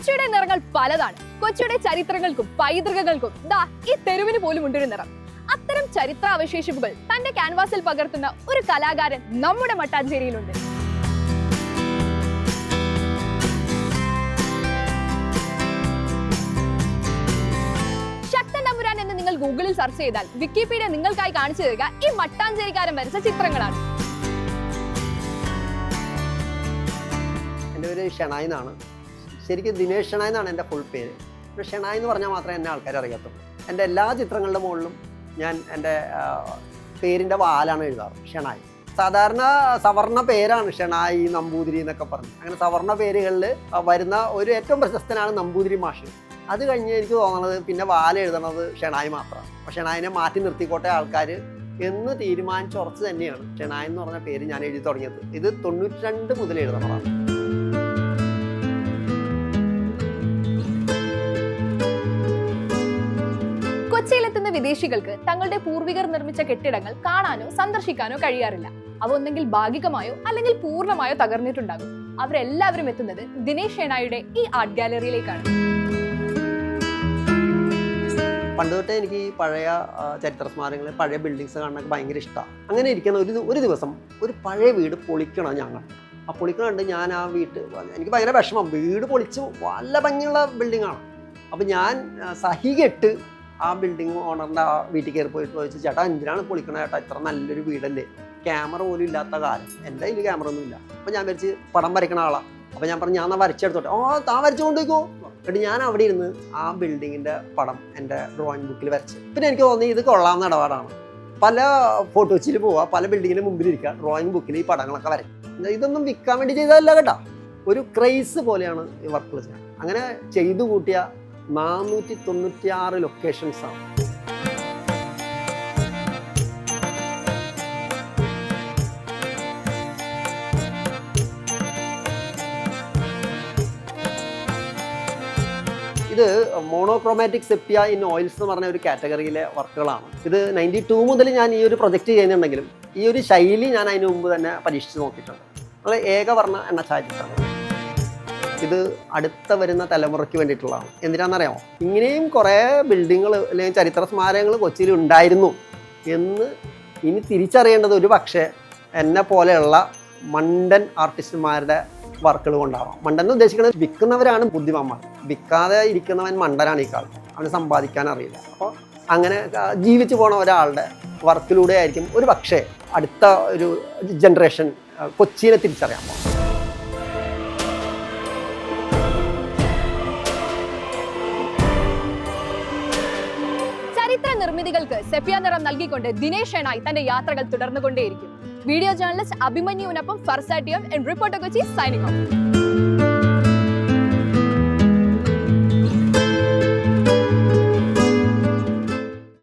കൊച്ചിയുടെ നിറങ്ങൾ പലതാണ്. കൊച്ചിയുടെ ചരിത്രങ്ങൾക്കും പൈതൃകങ്ങൾക്കും ദാ ഈ തെരുവിന് പോലും ഉണ്ടൊരു നിറം. അത്തരം ചരിത്ര അവശേഷിപ്പുകൾ തന്റെ ക്യാൻവാസിൽ പകർത്തുന്ന ഒരു കലാകാരൻ നമ്മുടെ മട്ടാഞ്ചേരിയിലുണ്ട്. ശക്തൻ തമ്പുരാൻ എന്ന് നിങ്ങൾ ഗൂഗിളിൽ സെർച്ച് ചെയ്താൽ വിക്കിപീഡിയ നിങ്ങൾക്കായി കാണിച്ചു തരിക ഈ മട്ടാഞ്ചേരിക്കാരൻ വരച്ച ചിത്രങ്ങളാണ്. എന്റെ പേര് ഷെണായി എന്നാണ് ശരിക്കും ദിനേഷ് ഷെണായി എന്നാണ് എന്റെ ഫുൾ പേര്. പക്ഷേ ഷെണായി എന്ന് പറഞ്ഞാൽ മാത്രമേ എന്നെ ആൾക്കാർ അറിയത്തുള്ളൂ. എന്റെ എല്ലാ ചിത്രങ്ങളുടെ മുകളിലും ഞാൻ എന്റെ പേരിന്റെ വാലാണ് എഴുതാറ് ഷെണായി. സാധാരണ സവർണ പേരാണ് ഷെണായി നമ്പൂതിരി എന്നൊക്കെ പറഞ്ഞു. അങ്ങനെ സവർണ പേരുകളിൽ വരുന്ന ഒരു ഏറ്റവും പ്രശസ്തനാണ് നമ്പൂതിരി മാഷ്. അത് കഴിഞ്ഞ് എനിക്ക് തോന്നുന്നത് പിന്നെ വാല എഴുതണത് ഷെണായി മാത്രമാണ്. അപ്പോൾ ഷെണായിനെ മാറ്റി നിർത്തിക്കോട്ടെ ആൾക്കാർ എന്ന് തീരുമാനിച്ചുറച്ച് തന്നെയാണ് ഷെണായി എന്ന് പറഞ്ഞ പേര് ഞാൻ എഴുതി തുടങ്ങിയത്. ഇത് തൊണ്ണൂറ്റി രണ്ട് മുതൽ എഴുതണതാണ്. വിദേശികൾക്ക് തങ്ങളുടെ പൂർവികർ നിർമ്മിച്ച കെട്ടിടങ്ങൾ കാണാനോ സന്ദർശിക്കാനോ കഴിയാറില്ല. അവ ഒന്നെങ്കിൽ ഭാഗികമായോ അല്ലെങ്കിൽ പൂർണമായോ തകർന്നിട്ടുണ്ടാകും. അവരെല്ലാവരും എത്തുന്നത് ദിനേശ് ഷേണായുടെ ഈ ആർട്ട് ഗാലറിയിലേക്കാണ്. പണ്ട് തൊട്ടേ എനിക്ക് ഈ പഴയ ചരിത്ര സ്മാരകങ്ങൾ പഴയ ബിൽഡിങ്സ് കാണാനൊക്കെ ഭയങ്കര ഇഷ്ടമാണ് അങ്ങനെ ഇരിക്കുന്ന ഒരു ഒരു ദിവസം ഒരു പഴയ വീട് പൊളിക്കണം ഞങ്ങൾ? ആ പൊളിക്കണം കണ്ട് ഞാൻ ആ വീട്ട് എനിക്ക് ഭയങ്കര വിഷമം. വീട് പൊളിച്ച് നല്ല ഭംഗിയുള്ള ബിൽഡിങ്ങാണ് ആണ്. അപ്പം ഞാൻ സഹികെട്ട് ആ ബിൽഡിംഗ് ഓണറിന്റെ ആ വീട്ടിൽ കയറി പോയിട്ട് ചോദിച്ചു ചേട്ടാ എന്തിനാണ് പൊളിക്കണ ചേട്ടാ? ഇത്ര നല്ലൊരു വീടല്ലേ? ക്യാമറ പോലും ഇല്ലാത്ത കാലം. എന്റെ കയ്യിൽ ക്യാമറ ഒന്നും ഇല്ല? അപ്പം ഞാൻ വരച്ച് പടം വരയ്ക്കണ ആളാണ് അപ്പം ഞാൻ പറഞ്ഞു ഞാൻ എന്നാൽ വരച്ചെടുത്തോട്ടെ? ഓ താൻ വരച്ചു കൊണ്ടുപോയിക്കോ. എന്നിട്ട് ഞാൻ അവിടെ ഇരുന്ന് ആ ബിൽഡിങ്ങിന്റെ പടം എന്റെ ഡ്രോയിങ് ബുക്കിൽ വരച്ച്. പിന്നെ എനിക്ക് തോന്നി ഇത് കൊള്ളാവുന്ന ഇടപാടാണ്. പല ഫോട്ടോസിൽ പോവുക പല ബിൽഡിങ്ങിന്റെ മുമ്പിൽ ഇരിക്കുക ഡ്രോയിങ് ബുക്കിൽ ഈ പടങ്ങളൊക്കെ വരയ്ക്കും. ഇതൊന്നും വിൽക്കാൻ വേണ്ടി ചെയ്തതല്ല കേട്ടോ. ഒരു ക്രൈസ് പോലെയാണ് ഈ വർക്ക് അങ്ങനെ ചെയ്തു കൂട്ടിയ നാനൂറ്റി തൊണ്ണൂറ്റി ആറ് ലൊക്കേഷൻസ് ആണ്. ഇത് മോണോക്രോമാറ്റിക് സെപ്പിയ ഇൻ ഓയിൽസ് എന്ന് പറഞ്ഞ ഒരു കാറ്റഗറിയിലെ വർക്കുകളാണ്. ഇത് നയന്റി ടു മുതൽ ഞാൻ ഈ ഒരു പ്രൊജക്റ്റ് ചെയ്യുന്നുണ്ടെങ്കിലും ഈ ഒരു ശൈലി ഞാൻ അതിന് മുമ്പ് തന്നെ പരീക്ഷിച്ച് നോക്കിയിട്ടുണ്ട്. നമ്മൾ ഏകവർണ എണ്ണ ചാരിത്താണ് ഇത് അടുത്ത വരുന്ന തലമുറയ്ക്ക് വേണ്ടിയിട്ടുള്ളതാണ്. എന്തിനാണെന്നറിയാമോ? ഇങ്ങനെയും കുറേ ബിൽഡിങ്ങൾ അല്ലെങ്കിൽ ചരിത്ര സ്മാരകങ്ങൾ കൊച്ചിയിൽ ഉണ്ടായിരുന്നു എന്ന് ഇനി തിരിച്ചറിയേണ്ടത് ഒരു പക്ഷേ എന്നെ പോലെയുള്ള മണ്ടൻ ആർട്ടിസ്റ്റുമാരുടെ വർക്കുകൾ കൊണ്ടാവാം. മണ്ടൻ എന്ന് ഉദ്ദേശിക്കുന്നത് വിൽക്കുന്നവരാണ് ബുദ്ധിമാന്മാർ. വിൽക്കാതെ ഇരിക്കുന്നവൻ മണ്ടനാണ് ഈ കാലത്ത് അവന് സമ്പാദിക്കാൻ അറിയില്ല. അപ്പോൾ അങ്ങനെ ജീവിച്ചു പോണ ഒരാളുടെ വർക്കിലൂടെ ആയിരിക്കും ഒരു പക്ഷേ അടുത്ത ഒരു ജനറേഷൻ കൊച്ചിനെ തിരിച്ചറിയാൻ പോകും നിർമ്മിതികൾക്ക് സെഫിയ നിറം നൽകിക്കൊണ്ട് ദിനേശ് തന്റെ യാത്രകൾ തുടർന്നുകൊണ്ടേയിരിക്കും. വീഡിയോ ജേർണലിസ്റ്റ് അഭിമന്യുവിനൊപ്പം ഫർസാട്ടിയോ and reporter Kochi signing off